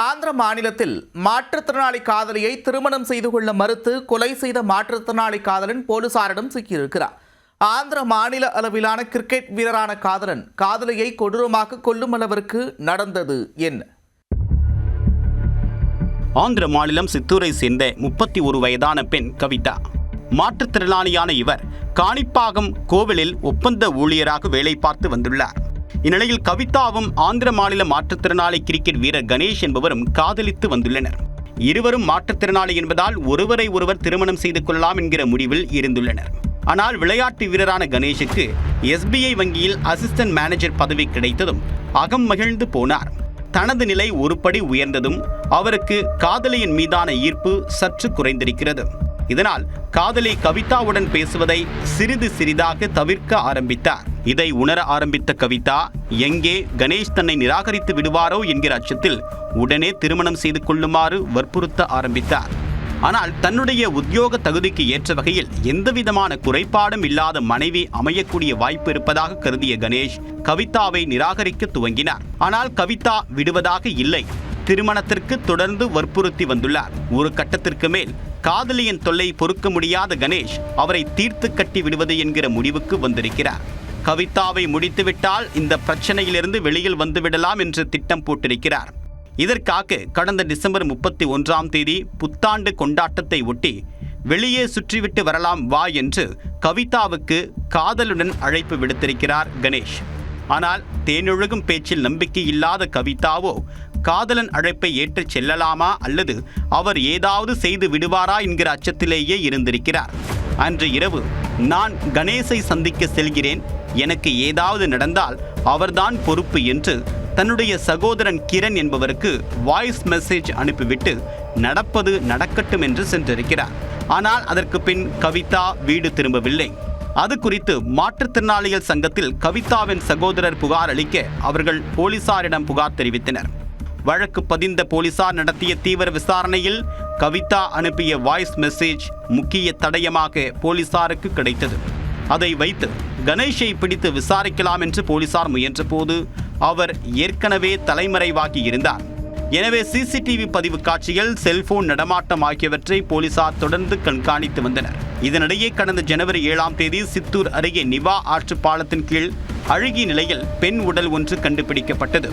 ஆந்திர மாநிலத்தில் மாற்றுத்திறனாளி காதலியை திருமணம் செய்து கொள்ள மறுத்து கொலை செய்த மாற்றுத்திறனாளி காதலன் போலீசாரிடம் சிக்கியிருக்கிறார். ஆந்திர மாநில அளவிலான கிரிக்கெட் வீரரான காதலன் காதலியை கொடூரமாக கொல்லும் அளவிற்கு நடந்தது என்ன? ஆந்திர மாநிலம் சித்தூரை சேர்ந்த முப்பத்தி ஒரு வயதான பெண் கவிதா. மாற்றுத்திறனாளியான இவர் காணிப்பாகம் கோவிலில் ஒப்பந்த ஊழியராக வேலை பார்த்து வந்துள்ளார். இந்நிலையில் கவிதாவும் ஆந்திர மாநில மாற்றுத்திறனாளி கிரிக்கெட் வீரர் கணேஷ் என்பவரும் காதலித்து வந்துள்ளனர். இருவரும் மாற்றுத்திறனாளி என்பதால் ஒருவரை ஒருவர் திருமணம் செய்து கொள்ளலாம் என்கிற முடிவில் இருந்துள்ளனர். ஆனால் விளையாட்டு வீரரான கணேஷுக்கு எஸ்பிஐ வங்கியில் அசிஸ்டன்ட் மேனேஜர் பதவி கிடைத்ததும் அகம் மகிழ்ந்து போனார். தனது நிலை ஒருபடி உயர்ந்ததும் அவருக்கு காதலியின் மீதான ஈர்ப்பு சற்று குறைந்திருக்கிறது. இதனால் காதலி கவிதாவுடன் பேசுவதை சிறிது சிறிதாக தவிர்க்க ஆரம்பித்தார். இதை உணர ஆரம்பித்த கவிதா எங்கே கணேஷ் தன்னை நிராகரித்து விடுவாரோ? என்கிற அச்சத்தில் உடனே திருமணம் செய்து கொள்ளுமாறு வற்புறுத்த ஆரம்பித்தார். ஆனால் தன்னுடைய உத்தியோக தகுதிக்கு ஏற்ற வகையில் எந்தவிதமான குறைபாடும் இல்லாத மனைவி அமையக்கூடிய வாய்ப்பு இருப்பதாக கருதிய கணேஷ் கவிதாவை நிராகரிக்க துவங்கினார். ஆனால் கவிதா விடுவதாக இல்லை. திருமணத்திற்கு தொடர்ந்து வற்புறுத்தி வந்துள்ளார். ஒரு கட்டத்திற்கு மேல் காதலியின் தொல்லை பொறுக்க முடியாத கணேஷ் அவரை தீர்த்து கட்டி விடுவது என்கிற முடிவுக்கு வந்திருக்கிறார். கவிதாவை முடித்துவிட்டால் இந்த பிரச்சனையிலிருந்து வெளியில் வந்துவிடலாம் என்று திட்டம் போட்டிருக்கிறார். இதற்காக கடந்த டிசம்பர் முப்பத்தி ஒன்றாம் தேதி புத்தாண்டு கொண்டாட்டத்தை ஒட்டி வெளியே சுற்றிவிட்டு வரலாம் வா என்று கவிதாவுக்கு காதலுடன் அழைப்பு விடுத்திருக்கிறார் கணேஷ். ஆனால் தேனொழுகும் பேச்சில் நம்பிக்கை இல்லாத கவிதாவோ காதலன் அழைப்பை ஏற்றுச் செல்லலாமா அல்லது அவர் ஏதாவது செய்து விடுவாரா என்கிற அச்சத்திலேயே இருந்திருக்கிறார். அன்று இரவு நான் கணேசை சந்திக்க செல்கிறேன். எனக்கு ஏதாவது நடந்தால் அவர்தான் பொறுப்பு என்று தன்னுடைய சகோதரன் கிரண் என்பவருக்கு வாய்ஸ் மெசேஜ் அனுப்பிவிட்டு நடப்பது நடக்கட்டும் என்று சென்றிருக்கிறார். ஆனால் அதற்கு பின் கவிதா வீடு திரும்பவில்லை. அது குறித்து மாற்றுத்திறனாளிகள் சங்கத்தில் கவிதாவின் சகோதரர் புகார் அளிக்க அவர்கள் போலீசாரிடம் புகார் தெரிவித்தனர். வழக்கு பதிந்த போலீசார் நடத்திய தீவிர விசாரணையில் கவிதா அனுப்பிய வாய்ஸ் மெசேஜ் முக்கிய தடயமாக போலீசாருக்கு கிடைத்தது. அதை வைத்து கணேஷை பிடித்து விசாரிக்கலாம் என்று போலீசார் முயன்றபோது அவர் ஏற்கனவே தலைமறைவாகி இருந்தார். எனவே சிசிடிவி பதிவு காட்சிகள் செல்போன் நடமாட்டம் ஆகியவற்றை போலீசார் தொடர்ந்து கண்காணித்து வந்தனர். இதனிடையே கடந்த ஜனவரி ஏழாம் தேதி சித்தூர் அருகே நிவா ஆற்று பாலத்தின் கீழ் அழுகிய நிலையில் பெண் உடல் ஒன்று கண்டுபிடிக்கப்பட்டது.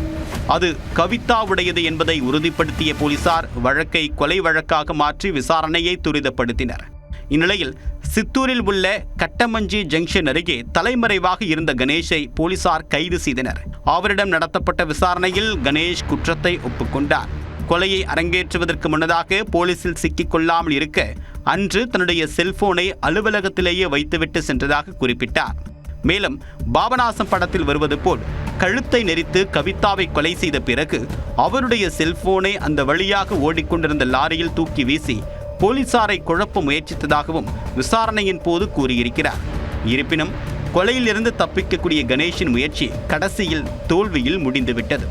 அது கவிதாவுடையது என்பதை உறுதிப்படுத்திய போலீசார் வழக்கை கொலை வழக்காக மாற்றி விசாரணையை துரிதப்படுத்தினர். இந்நிலையில் சித்தூரில் உள்ள கட்டமஞ்சி ஜங்ஷன் அருகே தலைமறைவாக இருந்த கணேஷை போலீசார் கைது செய்தனர். அவரிடம் நடத்தப்பட்ட விசாரணையில் கணேஷ் குற்றத்தை ஒப்புக்கொண்டார். கொலையை அரங்கேற்றுவதற்கு முன்னதாக போலீசில் சிக்கிக்கொள்ளாமல் இருக்க அன்று தன்னுடைய செல்போனை அலுவலகத்திலேயே வைத்துவிட்டு சென்றதாக குறிப்பிட்டார். மேலும் பாபநாசம் படத்தில் வருவது போல் கழுத்தை நெரித்து கவிதாவை கொலை செய்த பிறகு அவருடைய செல்போனை அந்த வழியாக ஓடிக்கொண்டிருந்த லாரியில் தூக்கி வீசி போலீசாரை குழப்ப முயற்சித்ததாகவும் விசாரணையின் போது கூறியிருக்கிறார். இருப்பினும் கொலையிலிருந்து தப்பிக்கக்கூடிய கணேஷின் முயற்சி கடைசியில் தோல்வியில் முடிந்துவிட்டது.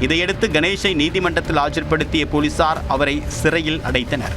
இதையடுத்து கணேஷை நீதிமன்றத்தில் ஆஜர்படுத்திய போலீசார் அவரை சிறையில் அடைத்தனர்.